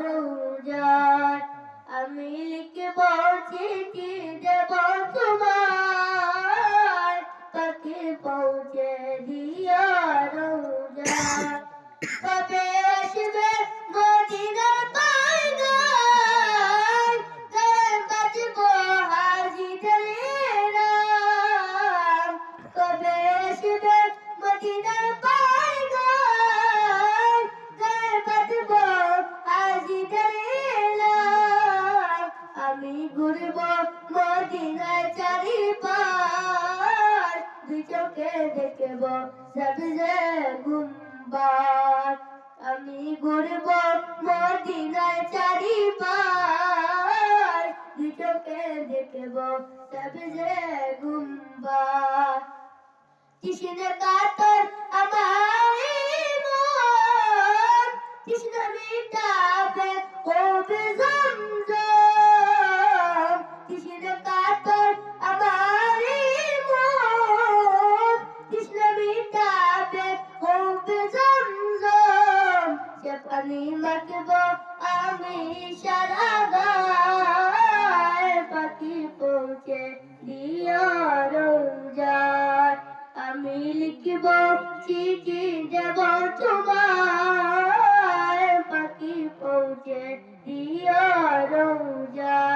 দৌজার আমি লিখব চিঠি দেব তোমার? কাকে পৌঁছে দিয়া দৌজার কবে আসবে মদিনার পাইগার। কার বাজব হাজি দলেরাম কবে আসবে মদিনার মদিনায় চারিপাশ দুই চোখে দেখব সবজে গুম্বার। আমি ঘুরব মদিনায় চারিপাশ দুই চোখে দেখব সবজে গুম্বার। কৃষ্ণ কাতর পানি মাখব, আমি সারা গায় পাখি পৌঁছে দিয়া রোজার আমি লিখব, চিঠি দেব তোমার পাখি পৌঁছে দিয়া রোজায়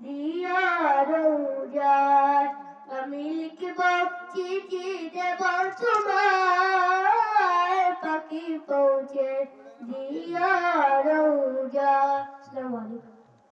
দিয়া রোজার আমি লিখব চিঠি দেব তোমার